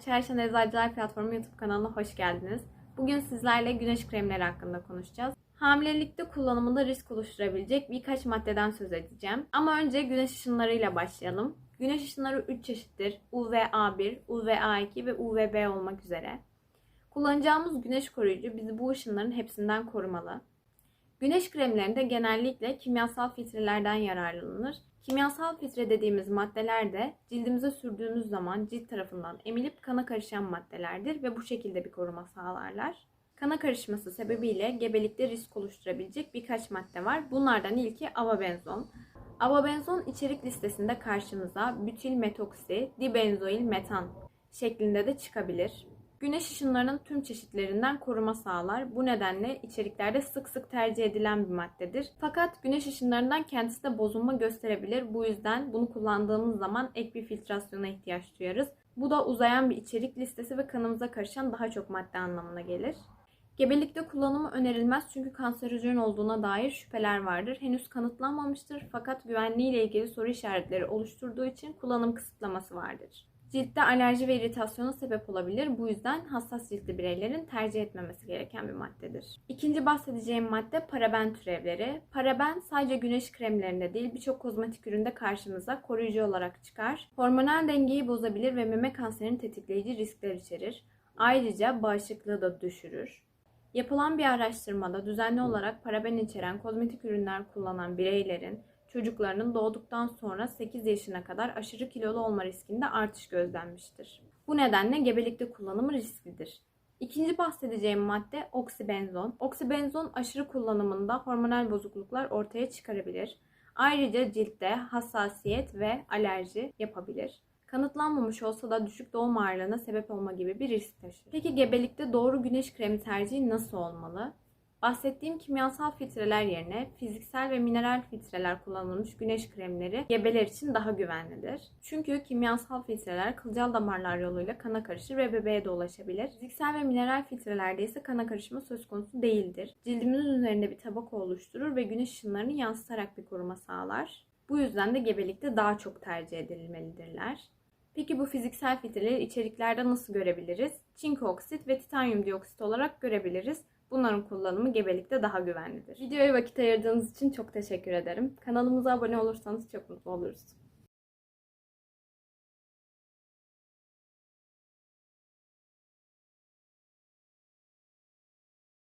Çarşan Eczacılar Platformu YouTube kanalına hoş geldiniz. Bugün sizlerle güneş kremleri hakkında konuşacağız. Hamilelikte kullanımında risk oluşturabilecek birkaç maddeden söz edeceğim. Ama önce güneş ışınlarıyla başlayalım. Güneş ışınları 3 çeşittir. UVA1, UVA2 ve UVB olmak üzere. Kullanacağımız güneş koruyucu bizi bu ışınların hepsinden korumalı. Güneş kremlerinde genellikle kimyasal filtrelerden yararlanılır. Kimyasal filtre dediğimiz maddeler de cildimize sürdüğümüz zaman cilt tarafından emilip kana karışan maddelerdir ve bu şekilde bir koruma sağlarlar. Kana karışması sebebiyle gebelikte risk oluşturabilecek birkaç madde var. Bunlardan ilki avabenzon. Avabenzon içerik listesinde karşımıza bütil metoksi, dibenzoil metan şeklinde de çıkabilir. Güneş ışınlarının tüm çeşitlerinden koruma sağlar. Bu nedenle içeriklerde sık sık tercih edilen bir maddedir. Fakat güneş ışınlarından kendisi de bozulma gösterebilir. Bu yüzden bunu kullandığımız zaman ek bir filtrasyona ihtiyaç duyarız. Bu da uzayan bir içerik listesi ve kanımıza karışan daha çok madde anlamına gelir. Gebelikte kullanımı önerilmez çünkü kanserojen olduğuna dair şüpheler vardır. Henüz kanıtlanmamıştır fakat güvenliği ile ilgili soru işaretleri oluşturduğu için kullanım kısıtlaması vardır. Ciltte alerji ve iritasyona sebep olabilir. Bu yüzden hassas ciltli bireylerin tercih etmemesi gereken bir maddedir. İkinci bahsedeceğim madde paraben türevleri. Paraben sadece güneş kremlerinde değil birçok kozmetik üründe karşımıza koruyucu olarak çıkar. Hormonal dengeyi bozabilir ve meme kanserini tetikleyici riskler içerir. Ayrıca bağışıklığı da düşürür. Yapılan bir araştırmada düzenli olarak paraben içeren kozmetik ürünler kullanan bireylerin çocuklarının doğduktan sonra 8 yaşına kadar aşırı kilolu olma riskinde artış gözlenmiştir. Bu nedenle gebelikte kullanımı risklidir. İkinci bahsedeceğim madde oksibenzon. Oksibenzon aşırı kullanımında hormonal bozukluklar ortaya çıkarabilir. Ayrıca ciltte hassasiyet ve alerji yapabilir. Kanıtlanmamış olsa da düşük doğum ağırlığına sebep olma gibi bir risk taşır. Peki gebelikte doğru güneş kremi tercihi nasıl olmalı? Bahsettiğim kimyasal filtreler yerine fiziksel ve mineral filtreler kullanılmış güneş kremleri gebeler için daha güvenlidir. Çünkü kimyasal filtreler kılcal damarlar yoluyla kana karışır ve bebeğe de ulaşabilir. Fiziksel ve mineral filtrelerde ise kana karışma söz konusu değildir. Cildimizin üzerinde bir tabaka oluşturur ve güneş ışınlarını yansıtarak bir koruma sağlar. Bu yüzden de gebelikte daha çok tercih edilmelidirler. Peki bu fiziksel filtreleri içeriklerde nasıl görebiliriz? Çinko oksit ve titanyum dioksit olarak görebiliriz. Bunların kullanımı gebelikte daha güvenlidir. Videoya vakit ayırdığınız için çok teşekkür ederim. Kanalımıza abone olursanız çok mutlu oluruz.